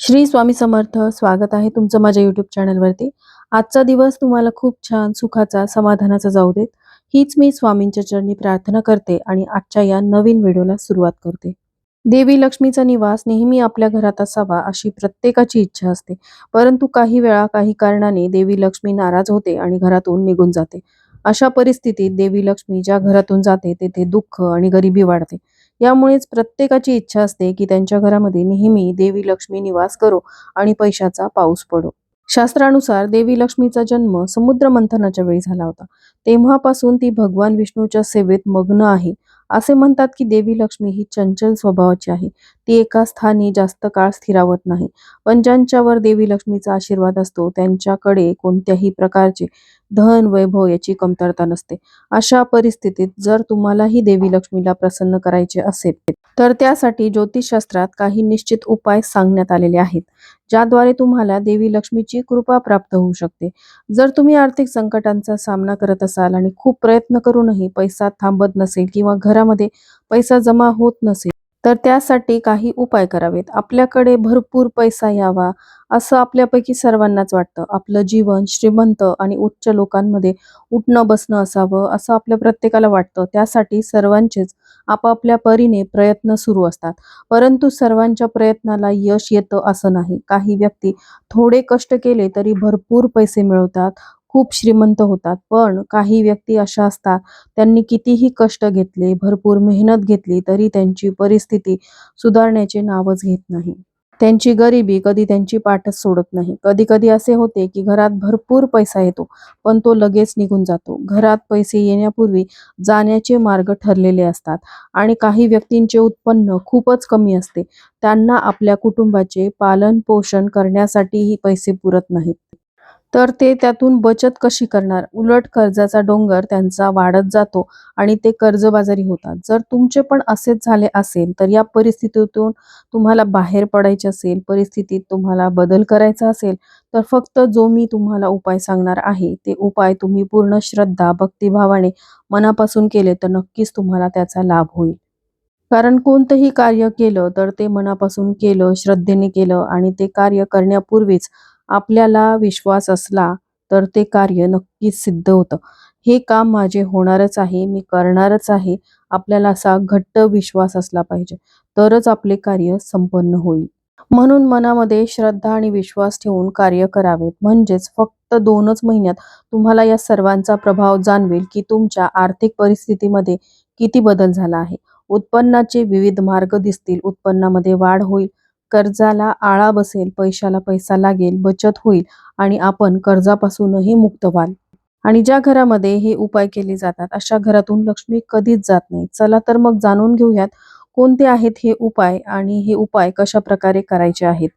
श्री स्वामी समर्थ स्वागत आहे तुमचं माझ्या युट्यूब चॅनलवरती आजचा दिवस तुम्हाला खूप छान सुखाचा समाधानाचा जाऊ देत. हीच मी स्वामींच्या चरणी प्रार्थना करते आणि आजच्या या नवीन व्हिडिओला सुरुवात करते. देवी लक्ष्मीचा निवास नेहमी आपल्या घरात असावा अशी प्रत्येकाची इच्छा असते. परंतु काही वेळा काही कारणाने देवी लक्ष्मी नाराज होते आणि घरातून निघून जाते. अशा परिस्थितीत देवी लक्ष्मी ज्या घरातून जाते तेथे दुःख आणि गरिबी वाढते. यामुळेच प्रत्येकाची इच्छा असते की त्यांच्या घरामध्ये नेहमी देवी लक्ष्मी निवास करो आणि पैशाचा पाऊस पडो. शास्त्रानुसार देवी लक्ष्मीचा जन्म समुद्र मंथनाच्या वेळी झाला होता. तेव्हापासून ती भगवान विष्णूच्या सेवेत मग्न आहे. असे म्हणतात की देवी लक्ष्मी ही चंचल स्वभावाची आहे. ती एका स्थानी जास्त काळ स्थिरावत नाही. पण ज्यांच्यावर देवी लक्ष्मीचा आशीर्वाद असतो त्यांच्याकडे कोणत्याही प्रकारचे धन वैभव याची कमतरता नसते. अशा परिस्थितीत जर तुम्हालाही देवी लक्ष्मीला प्रसन्न करायचे असेल तर त्यासाठी ज्योतिषशास्त्रात काही निश्चित उपाय सांगण्यात आलेले आहेत. ज्याद्वारे तुम्हाला देवी लक्ष्मीची कृपा प्राप्त होऊ शकते. जर तुम्ही आर्थिक संकटांचा सामना करत असाल आणि खूप प्रयत्न करूनही पैसा थांबत नसेल किंवा घरामध्ये पैसा जमा होत नसेल तर त्यासाठी काही उपाय करावेत. आपल्याकडे भरपूर पैसा यावा असं आपल्यापैकी सर्वांनाच वाटतं. आपलं जीवन श्रीमंत आणि उच्च लोकांमध्ये उठणं बसणं असावं असं आपल्या प्रत्येकाला वाटतं. त्यासाठी सर्वांचेच आपापल्या परीने प्रयत्न सुरू असतात. परंतु सर्वांच्या प्रयत्नाला यश येतं असं नाही. काही व्यक्ती थोडे कष्ट केले तरी भरपूर पैसे मिळवतात खूप श्रीमंत होतात. पण काही व्यक्ती अशा असतात त्यांनी कितीही कष्ट घेतले भरपूर मेहनत घेतली तरी त्यांची परिस्थिती सुधारण्याचे नावच घेत नाही. त्यांची गरिबी कधी त्यांची पाठच सोडत नाही. कधी कधी असे होते की घरात भरपूर पैसा येतो पण तो लगेच निघून जातो. घरात पैसे येण्यापूर्वी जाण्याचे मार्ग ठरलेले असतात आणि काही व्यक्तींचे उत्पन्न खूपच कमी असते. त्यांना आपल्या कुटुंबाचे पालन पोषण करण्यासाठीही पैसे पुरत नाहीत. तर ते त्यातून बचत कशी करणार? उलट कर्जाचा डोंगर त्यांचा वाढत जातो आणि ते कर्जबाजारी होतात. जर तुमचे पण असेच झाले असेल तर या परिस्थितीतून तुम्हाला बाहेर पडायचे असेल परिस्थितीत तुम्हाला बदल करायचा असेल तर फक्त जो मी तुम्हाला उपाय सांगणार आहे ते उपाय तुम्ही पूर्ण श्रद्धा भक्तिभावाने मनापासून केले तर नक्कीच तुम्हाला त्याचा लाभ होईल. कारण कोणतंही कार्य केलं तर ते मनापासून केलं श्रद्धेने केलं आणि ते कार्य करण्यापूर्वीच आपल्याला विश्वास असला तर ते कार्य नक्कीच सिद्ध होतं. हे काम माझे होणारच आहे मी करणारच आहे. आपल्याला असा घट्ट विश्वास असला पाहिजे तरच आपले कार्य संपन्न होईल. म्हणून मनामध्ये श्रद्धा आणि विश्वास ठेवून कार्य करावेत म्हणजेच फक्त दोनच महिन्यात तुम्हाला या सर्वांचा प्रभाव जाणवेल की तुमच्या आर्थिक परिस्थितीमध्ये किती बदल झाला आहे. उत्पन्नाचे विविध मार्ग दिसतील उत्पन्नामध्ये वाढ होईल कर्जाला आळा बसेल पैशाला पैसा लागेल बचत होईल आणि आपण कर्जापासूनही मुक्त व्हाल. आणि ज्या घरामध्ये हे उपाय केले जातात अशा घरातून लक्ष्मी कधीच जात नाही. चला तर मग जाणून घेऊयात कोणते आहेत हे उपाय आणि हे उपाय कशा प्रकारे करायचे आहेत.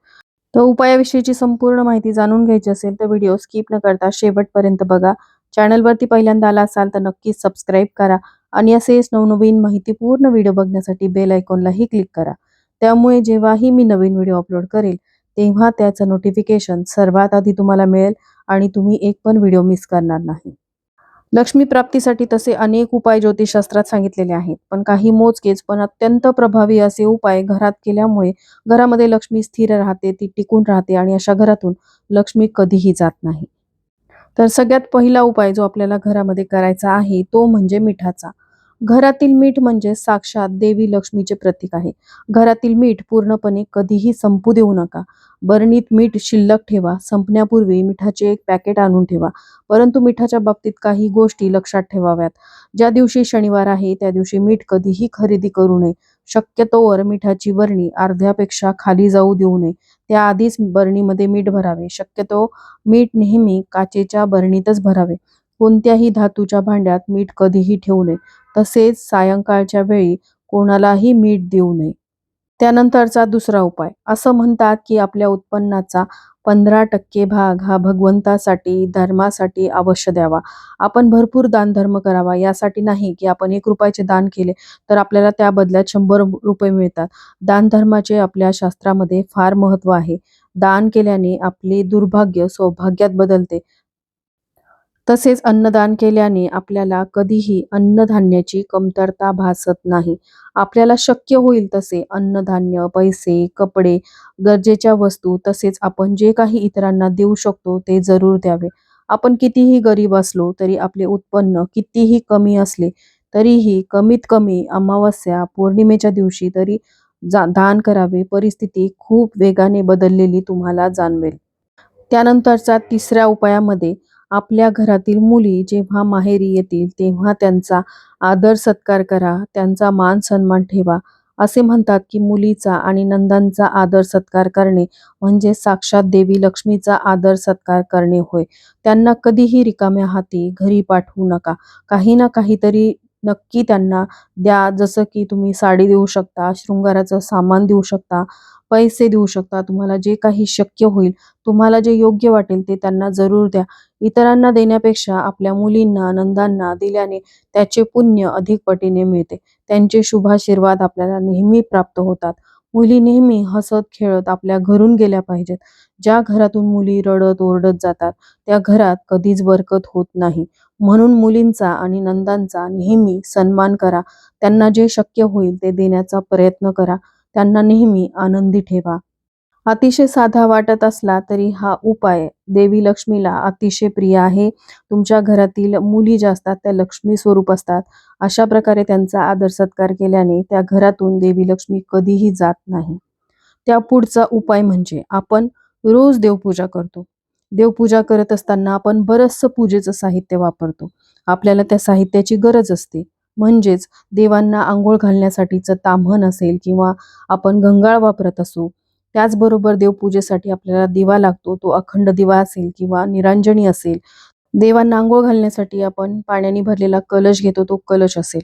तर उपायाविषयीची संपूर्ण माहिती जाणून घ्यायची असेल तर व्हिडिओ स्किप न करता शेवटपर्यंत बघा. चॅनलवरती पहिल्यांदा आला असाल तर नक्कीच सबस्क्राईब करा आणि असेच नवनवीन माहितीपूर्ण व्हिडिओ बघण्यासाठी बेल आयकॉनलाही क्लिक करा. त्यामुळे जेव्हाही मी नवीन व्हिडिओ अपलोड करेल तेव्हा त्याचं नोटिफिकेशन सर्वात आधी तुम्हाला मिळेल आणि तुम्ही एक पण व्हिडिओ मिस करणार नाही. लक्ष्मी प्राप्तीसाठी तसे अनेक उपाय ज्योतिषशास्त्रात सांगितलेले आहेत पण काही मोजकेच पण अत्यंत प्रभावी असे उपाय घरात केल्यामुळे घरामध्ये लक्ष्मी स्थिर राहते ती टिकून राहते आणि अशा घरातून लक्ष्मी कधीही जात नाही. तर सगळ्यात पहिला उपाय जो आपल्याला घरामध्ये करायचा आहे तो म्हणजे मिठाचा. घरातील मीठ म्हणजे साक्षात देवी लक्ष्मीचे प्रतीक आहे. घरातील मीठ पूर्णपणे कधीही संपू देऊ नका. बरणीत मीठ शिल्लक ठेवा. संपण्यापूर्वी मिठाचे एक पॅकेट आणून ठेवा. परंतु मिठाच्या बाबतीत काही गोष्टी लक्षात ठेवाव्यात. ज्या दिवशी शनिवार आहे त्या दिवशी मीठ कधीही खरेदी करू नये. शक्यतोवर मिठाची बरणी अर्ध्यापेक्षा खाली जाऊ देऊ नये. त्याआधीच बरणीमध्ये मीठ भरावे. शक्यतो मीठ नेहमी काचेच्या बरणीतच भरावे. कोणत्याही धातूच्या भांड्यात मीठ कधीही ठेवू नये. तसेच सायंकाळच्या वेळी कोणालाही मीठ देऊ नये. त्यानंतरचा दुसरा उपाय. असं म्हणतात की आपल्या उत्पन्नाचा पंधरा टक्के भाग हा भगवंतासाठी धर्मासाठी अवश्य द्यावा. आपण भरपूर दान धर्म करावा. यासाठी नाही की आपण एक रुपयाचे दान केले तर आपल्याला त्या बदल्यात शंभर रुपये मिळतात. दान धर्माचे आपल्या शास्त्रामध्ये फार महत्त्व आहे. दान केल्याने आपले दुर्भाग्य सौभाग्यात बदलते. तसेच अन्नदान केल्याने आपल्याला कधीही अन्नधान्याची कमतरता भासत नाही. आपल्याला शक्य होईल तसे अन्नधान्य पैसे कपडे गरजेच्या वस्तू तसेच आपण जे काही इतरांना देऊ शकतो ते जरूर द्यावे. आपण कितीही गरीब असलो तरी आपले उत्पन्न कितीही कमी असले तरीही कमीत कमी अमावस्या पौर्णिमेच्या दिवशी तरी जा दान करावे. परिस्थिती खूप वेगाने बदललेली तुम्हाला जाणवेल. त्यानंतरचा तिसऱ्या उपायामध्ये आपल्या घरातील मुली जेव्हा माहेरी येतील तेव्हा त्यांचा आदर सत्कार करा त्यांचा मान सन्मान ठेवा. असे म्हणतात की मुलीचा आणि नंदांचा आदर सत्कार करणे म्हणजे साक्षात देवी लक्ष्मीचा आदर सत्कार करणे होय. त्यांना कधीही रिकाम्या हाती घरी पाठवू नका. काही ना काहीतरी नक्की त्यांना द्या. जसं की तुम्ही साडी देऊ शकता शृंगाराचं सामान देऊ शकता पैसे देऊ शकता. तुम्हाला जे काही शक्य होईल तुम्हाला जे योग्य वाटेल ते त्यांना जरूर द्या. इतरांना देण्यापेक्षा आपल्या मुलींना नंदांना दिल्याने त्याचे पुण्य अधिक पटीने मिळते. त्यांचे शुभाशीर्वाद आपल्याला नेहमी प्राप्त होतात. मुली नेहमी हसत खेळत आपल्या घरून गेल्या पाहिजेत. ज्या घरातून मुली रडत ओरडत जातात त्या घरात कधीच बरकत होत नाही. म्हणून मुलींचा आणि नंदांचा नेहमी सन्मान करा. त्यांना जे शक्य होईल ते देण्याचा प्रयत्न करा. त्यांना नेहमी आनंदी ठेवा. अतिशय साधा वाटत असला तरी हा उपाय देवी लक्ष्मीला अतिशय प्रिय आहे. तुमच्या घरातील मुली ज्या असतात त्या लक्ष्मी स्वरूप असतात. अशा प्रकारे त्यांचा आदर सत्कार केल्याने त्या घरातून देवी लक्ष्मी कधीही जात नाही. त्या पुढचा उपाय म्हणजे आपण रोज देवपूजा करतो. देवपूजा करत असताना आपण बरचसं पूजेचं साहित्य वापरतो. आपल्याला त्या साहित्याची गरज असते. म्हणजेच देवांना आंघोळ घालण्यासाठीचं ताम्हण असेल किंवा आपण गंगाळ वापरत असू त्याचबरोबर देवपूजेसाठी आपल्याला दिवा लागतो तो अखंड दिवा असेल किंवा निरांजनी असेल. देवांना आंघोळ घालण्यासाठी आपण पाण्याने भरलेला कलश घेतो तो कलश असेल.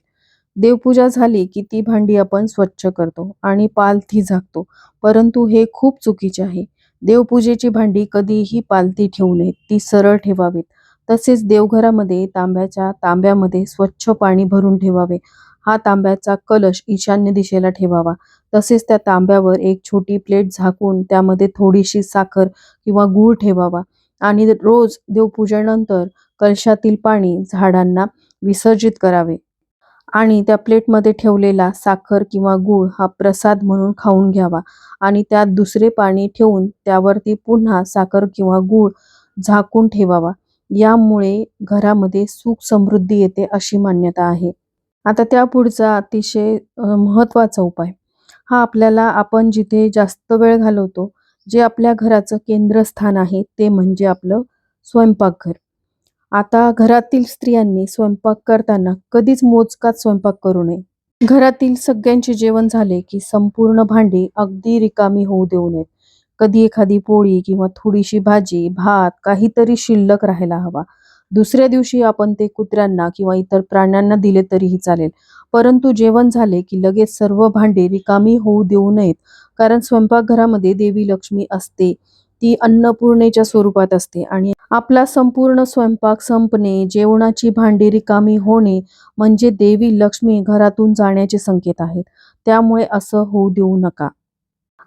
देवपूजा झाली की ती भांडी आपण स्वच्छ करतो आणि पालथी झाकतो. परंतु हे खूप चुकीचे आहे. देवपूजेची भांडी कधीही पालती ठेवू नयेत ती सरळ ठेवावीत. तसेच देवघरामध्ये तांब्याच्या तांब्यामध्ये स्वच्छ पाणी भरून ठेवावे. हा तांब्याचा कलश ईशान्य दिशेला ठेवावा. तसेच त्या तांब्यावर एक छोटी प्लेट झाकून त्यामध्ये थोडीशी साखर किंवा गूळ ठेवावा. आणि रोज देवपूजेनंतर कलशातील पाणी झाडांना विसर्जित करावे. आणि त्या प्लेटमध्ये ठेवलेला साखर किंवा गूळ हा प्रसाद म्हणून खाऊन घ्यावा. आणि त्यात दुसरे पाणी ठेवून त्यावरती पुन्हा साखर किंवा गूळ झाकून ठेवावा. यामुळे घरामध्ये सुख समृद्धी येते अशी मान्यता आहे. आता त्या पुढचा अतिशय महत्त्वाचा उपाय. हा आपल्याला आपण जिथे जास्त वेळ घालवतो जे आपल्या घराचं केंद्रस्थान आहे ते म्हणजे आपलं स्वयंपाकघर. आता घरातील स्त्रियांनी स्वयंपाक करताना कधीच मोजकात स्वयंपाक करू नये. घरातील सगळ्यांचे जेवण झाले की संपूर्ण भांडी अगदी रिकामी होऊ देऊ नयेत. कधी एखादी पोळी किंवा थोडीशी भाजी भात काहीतरी शिल्लक राहायला हवा. दुसऱ्या दिवशी आपण ते कुत्र्यांना किंवा इतर प्राण्यांना दिले तरीही चालेल. परंतु जेवण झाले की लगेच सर्व भांडे रिकामी होऊ देऊ नयेत. कारण स्वयंपाकघरामध्ये देवी लक्ष्मी असते. ती अन्नपूर्णेच्या स्वरूपात असते आणि आपला संपूर्ण स्वयंपाक संपणे जेवणाची भांडी रिकामी होणे म्हणजे देवी लक्ष्मी घरातून जाण्याचे संकेत आहेत. त्यामुळे असं होऊ देऊ नका.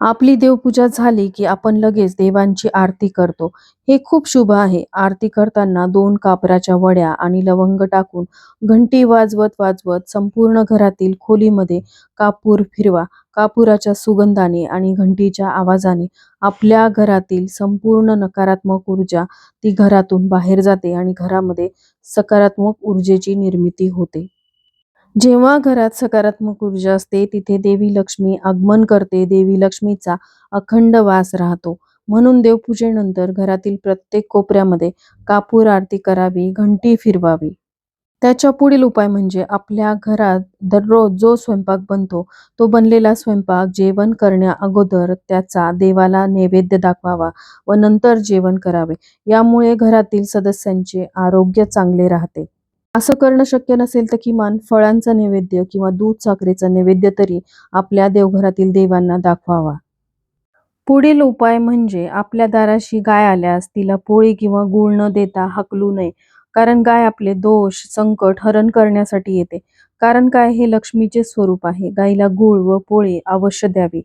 आपली देवपूजा झाली की आपण लगेच देवांची आरती करतो. हे खूप शुभ आहे. आरती करताना दोन कापराच्या वड्या आणि लवंग टाकून घंटी वाजवत वाजवत संपूर्ण घरातील खोलीमध्ये कापूर फिरवा. कापुराच्या सुगंधाने आणि घंटीच्या आवाजाने आपल्या घरातील संपूर्ण नकारात्मक ऊर्जा ती घरातून बाहेर जाते आणि घरामध्ये सकारात्मक ऊर्जेची निर्मिती होते. जेव्हा घरात सकारात्मक ऊर्जा असते तिथे देवी लक्ष्मी आगमन करते देवी लक्ष्मीचा अखंड वास राहतो. म्हणून देवपूजेनंतर घरातील प्रत्येक कोपऱ्यामध्ये कापूर आरती करावी घंटी फिरवावी. त्याच्या पुढील उपाय म्हणजे आपल्या घरात दररोज जो स्वयंपाक बनतो तो बनलेला स्वयंपाक जेवण करण्या अगोदर त्याचा देवाला नैवेद्य दाखवावा व नंतर जेवण करावे. यामुळे घरातील सदस्यांचे आरोग्य चांगले राहते. असं करणं शक्य नसेल तर किमान फळांचा नैवेद्य किंवा दूध साखरेचा नैवेद्य तरी आपल्या देवघरातील देवांना दाखवावा. पुढील उपाय म्हणजे आपल्या दाराशी गाय आल्यास तिला पोळी किंवा गूळ न देता हकलू नये कारण गाय आपले दोष संकट हरण करण्यासाठी येते. कारण काय हे लक्ष्मीचे स्वरूप आहे. गायीला गूळ व पोळी अवश्य द्यावी.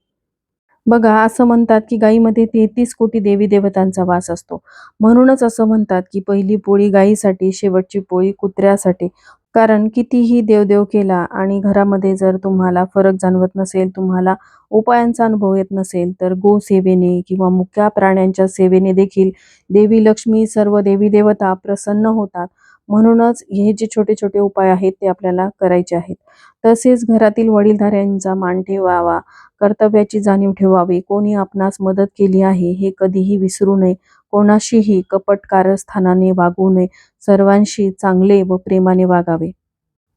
बघा असं म्हणतात की गायीमध्ये तेहतीस कोटी देवी देवतांचा वास असतो. म्हणूनच असं म्हणतात की पहिली पोळी गायीसाठी शेवटची पोळी कुत्र्यासाठी. कारण कितीही देवदेव केला आणि घरामध्ये जर तुम्हाला फरक जाणवत नसेल तुम्हाला उपायांचा अनुभव येत नसेल तर गो सेवेने किंवा मुक्या प्राण्यांच्या सेवेने देखील देवी लक्ष्मी सर्व देवी देवता प्रसन्न होतात. म्हणूनच हे जे छोटे छोटे उपाय आहेत ते आपल्याला करायचे आहेत. तसेच घरातील वडीलधाऱ्यांचा मान ठेवावा कर्तव्याची जाणीव ठेवावी कोणी आपणास मदत केली आहे हे कधीही विसरू नये कोणाशीही कपट कारस्थानाने वागू नये सर्वांशी चांगले व प्रेमाने वागावे.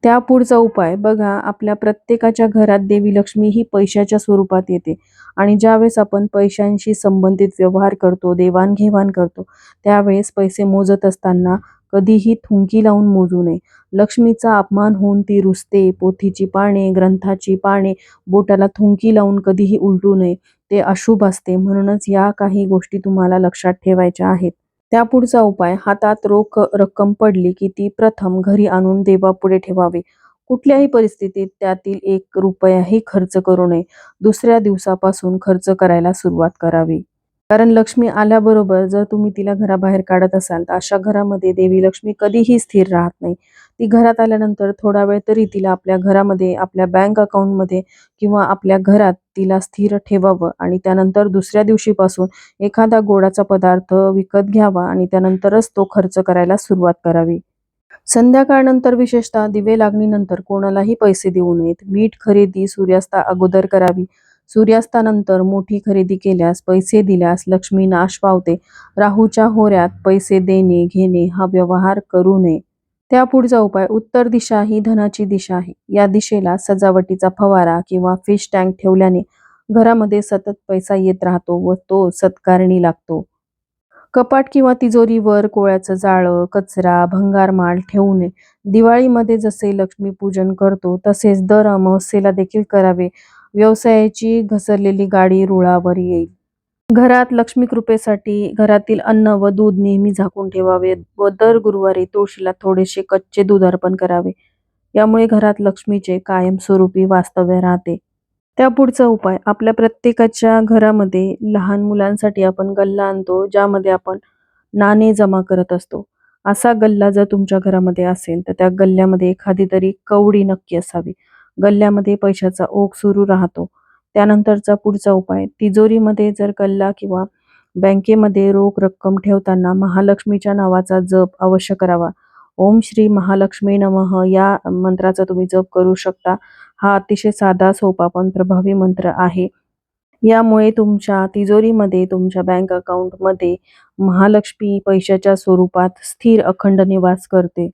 त्या पुढचा उपाय बघा आपल्या प्रत्येकाच्या घरात देवी लक्ष्मी ही पैशाच्या स्वरूपात येते आणि ज्यावेळेस आपण पैशांशी संबंधित व्यवहार करतो देवाणघेवाण करतो त्यावेळेस पैसे मोजत असताना कधीही थुंकी लावून मोजू नये. लक्ष्मीचा अपमान होऊन ती रुसते पोथीची पाने ग्रंथाची पाने बोटाला थुंकी लावून कधीही उलटू नये ते अशुभ असते. म्हणूनच या काही गोष्टी तुम्हाला लक्षात ठेवायच्या आहेत. त्या पुढचा उपाय हातात रोख रक्कम पडली की ती प्रथम घरी आणून देवापुढे ठेवावी. कुठल्याही परिस्थितीत त्यातील एक रुपयाही खर्च करू नये. दुसऱ्या दिवसापासून खर्च करायला सुरुवात करावी. कारण लक्ष्मी आल्याबरोबर जर तुम्ही तिला घराबाहेर काढत असाल तर अशा घरामध्ये देवी लक्ष्मी कधीही स्थिर राहत नाही. ती घरात आल्यानंतर थोडा वेळ तरी तिला आपल्या घरामध्ये आपल्या बँक अकाउंटमध्ये किंवा आपल्या घरात तिला स्थिर ठेवावं आणि त्यानंतर दुसऱ्या दिवशीपासून एखादा गोडाचा पदार्थ विकत घ्यावा आणि त्यानंतरच तो खर्च करायला सुरुवात करावी. संध्याकाळनंतर विशेषतः दिवे लागणीनंतर कोणालाही पैसे देऊ नयेत. मीठ खरेदी सूर्यास्ता अगोदर करावी. सूर्यास्तानंतर मोठी खरेदी केल्यास पैसे दिल्यास लक्ष्मी नाश पावते. राहूच्या होऱ्यात पैसे देणे घेणे हा व्यवहार करू नये. त्या पुढचा उपाय उत्तर दिशा ही धनाची दिशा आहे. या दिशेला सजावटीचा फवारा किंवा फिश टँक ठेवल्याने घरामध्ये सतत पैसा येत राहतो व तो सत्कारणी लागतो. कपाट किंवा तिजोरीवर कोळ्याचं जाळं कचरा भंगार माल ठेवू नये. दिवाळीमध्ये जसे लक्ष्मीपूजन करतो तसेच दर अमावस्येला देखील करावे. व्यवसायाची घसरलेली गाडी रुळावर येईल. घरात लक्ष्मी कृपेसाठी घरातील अन्न व दूध नेहमी झाकून ठेवावे व दर गुरुवारी तुळशीला थोडेसे कच्चे दूध अर्पण करावे. यामुळे घरात लक्ष्मीचे कायमस्वरूपी वास्तव्य राहते. त्या पुढचा उपाय आपल्या प्रत्येकाच्या घरामध्ये लहान मुलांसाठी आपण गल्ला आणतो ज्यामध्ये आपण नाणे जमा करत असतो. असा गल्ला जर तुमच्या घरामध्ये असेल तर त्या गल्ल्यामध्ये एखादी तरी कवडी नक्की असावी. गल्ल्यामध्ये पैशाचा ओघ सुरू राहतो. त्यानंतरचा पुढचा उपाय तिजोरीमध्ये जर गल्ला किंवा बँकेमध्ये रोख रक्कम ठेवताना महालक्ष्मीच्या नावाचा जप अवश्य करावा. ओम श्री महालक्ष्मी नमः या मंत्राचा तुम्ही जप करू शकता. हा अतिशय साधा सोपा पण प्रभावी मंत्र आहे. यामुळे तुमच्या तिजोरीमध्ये तुमच्या बँक अकाउंटमध्ये महालक्ष्मी पैशाच्या स्वरूपात स्थिर अखंड निवास करते.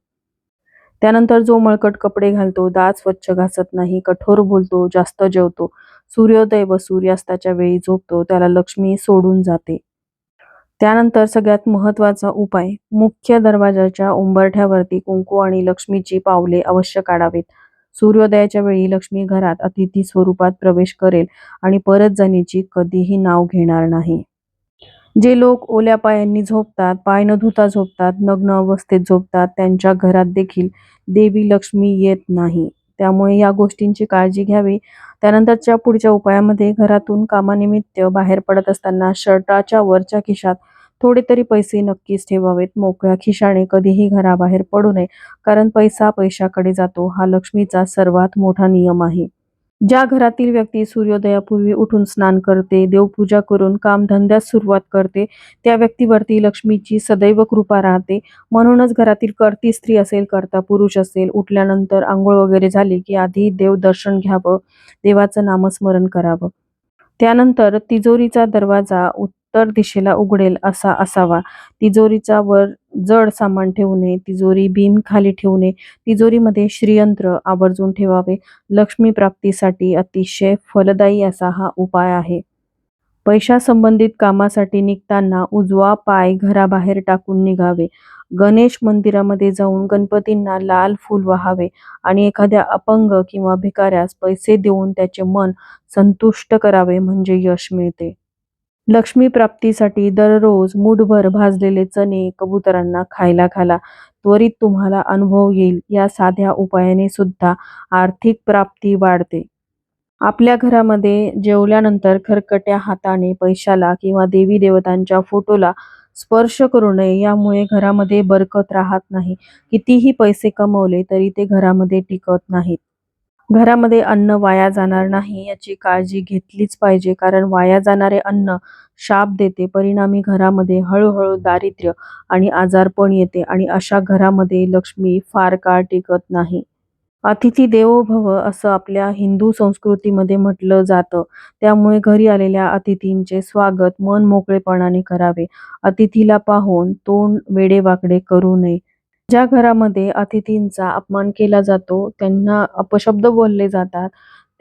त्यानंतर जो मळकट कपडे घालतो दात स्वच्छ घासत नाही कठोर बोलतो जास्त जेवतो सूर्योदय व सूर्यास्ताच्या वेळी झोपतो त्याला लक्ष्मी सोडून जाते. त्यानंतर सगळ्यात महत्त्वाचा उपाय मुख्य दरवाजाच्या उंबरठ्यावरती कुंकू आणि लक्ष्मीची पावले अवश्य काढावेत. सूर्योदयाच्या वेळी लक्ष्मी घरात अतिथी स्वरूपात प्रवेश करेल आणि परत जाण्याची कधीही नाव घेणार नाही. जे लोक ओल्या पायांनी झोपतात पाय न धुता झोपतात नग्न अवस्थेत झोपतात त्यांच्या घरात देखील देवी लक्ष्मी येत नाही. त्यामुळे या गोष्टींची काळजी घ्यावी. त्यानंतरच्या पुढच्या उपायामध्ये घरातून कामानिमित्त बाहेर पडत असताना शर्टाच्या वरच्या खिशात थोडे तरी पैसे नक्कीच ठेवावेत. मोकळ्या खिशाने कधीही घराबाहेर पडू नये कारण पैसा पैशाकडे जातो. हा लक्ष्मीचा सर्वात मोठा नियम आहे. ज्या घरातील व्यक्ती सूर्योदयापूर्वी उठून स्नान करते देवपूजा करून कामधंद्यास सुरुवात करते त्या व्यक्तीवरती लक्ष्मीची सदैव कृपा राहते. म्हणूनच घरातील करती स्त्री असेल करता पुरुष असेल उठल्यानंतर आंघोळ वगैरे झाली की आधी देव दर्शन घ्यावं देवाचं नामस्मरण करावं. त्यानंतर तिजोरीचा दरवाजा उत्तर दिशेला उघडेल असा असावा. तिजोरीचा वर जड सामान ठेवू नये तिजोरी बीम खाली ठेवू नये तिजोरीमध्ये श्रीयंत्र आवर्जून ठेवावे. लक्ष्मी प्राप्तीसाठी अतिशय फलदायी असा हा उपाय आहे. पैशा संबंधित कामासाठी निघताना उजवा पाय घराबाहेर टाकून निघावे. गणेश मंदिरामध्ये जाऊन गणपतींना लाल फूल वाहावे आणि एखाद्या अपंग किंवा भिकाऱ्यास पैसे देऊन त्याचे मन संतुष्ट करावे म्हणजे यश मिळते. लक्ष्मी प्राप्तीसाठी दररोज मूठभर भाजलेले चणे कबुतरांना खायला घाला. त्वरित तुम्हाला अनुभव येईल. या साध्या उपायाने सुद्धा आर्थिक प्राप्ती वाढते. आपल्या घरामध्ये जेवल्यानंतर खरकट्या हाताने पैशाला किंवा देवी देवतांच्या फोटोला स्पर्श करू नये. यामुळे घरामध्ये बरकत राहत नाही. कितीही पैसे कमवले तरी ते घरामध्ये टिकत नाहीत. घरामध्ये अन्न वाया जाणार नाही याची काळजी घेतलीच पाहिजे कारण वाया जाणारे अन्न शाप देते परिणामी घरामध्ये हळूहळू दारिद्र्य आणि आजारपण येते आणि अशा घरामध्ये लक्ष्मी फार काळ टिकत नाही. अतिथी देवो भव असं आपल्या हिंदू संस्कृतीमध्ये म्हटलं जातं. त्यामुळे घरी आलेल्या अतिथींचे स्वागत मन मोकळेपणाने करावे. अतिथीला पाहून तोंड वेडेवाकडे करू नये. ज्या घरामध्ये अतिथींचा अपमान केला जातो त्यांना अपशब्द बोलले जातात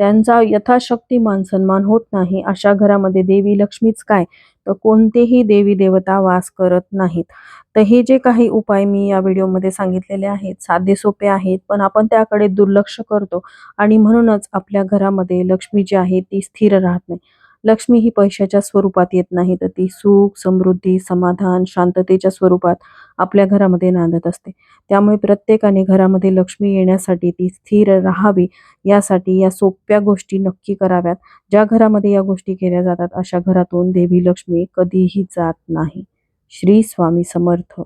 त्यांचा यथाशक्ती मान सन्मान होत नाही अशा घरामध्ये देवी लक्ष्मीच काय? तर कोणतेही देवी देवता वास करत नाहीत. तर हे जे काही उपाय मी या व्हिडिओमध्ये सांगितलेले आहेत साधे सोपे आहेत पण आपण त्याकडे दुर्लक्ष करतो आणि म्हणूनच आपल्या घरामध्ये लक्ष्मी जी आहे ती स्थिर राहत नाही. लक्ष्मी ही पैशाच्या स्वरूपात येत नाही तर ती सुख समृद्धी समाधान शांततेच्या स्वरूपात आपल्या घरामध्ये नांदत असते. त्यामुळे प्रत्येकाने घरामध्ये लक्ष्मी येण्यासाठी ती स्थिर राहावी यासाठी या सोप्या गोष्टी नक्की कराव्यात. ज्या घरामध्ये या गोष्टी केल्या जातात अशा घरातून देवी लक्ष्मी कधीही जात नाही. श्री स्वामी समर्थ.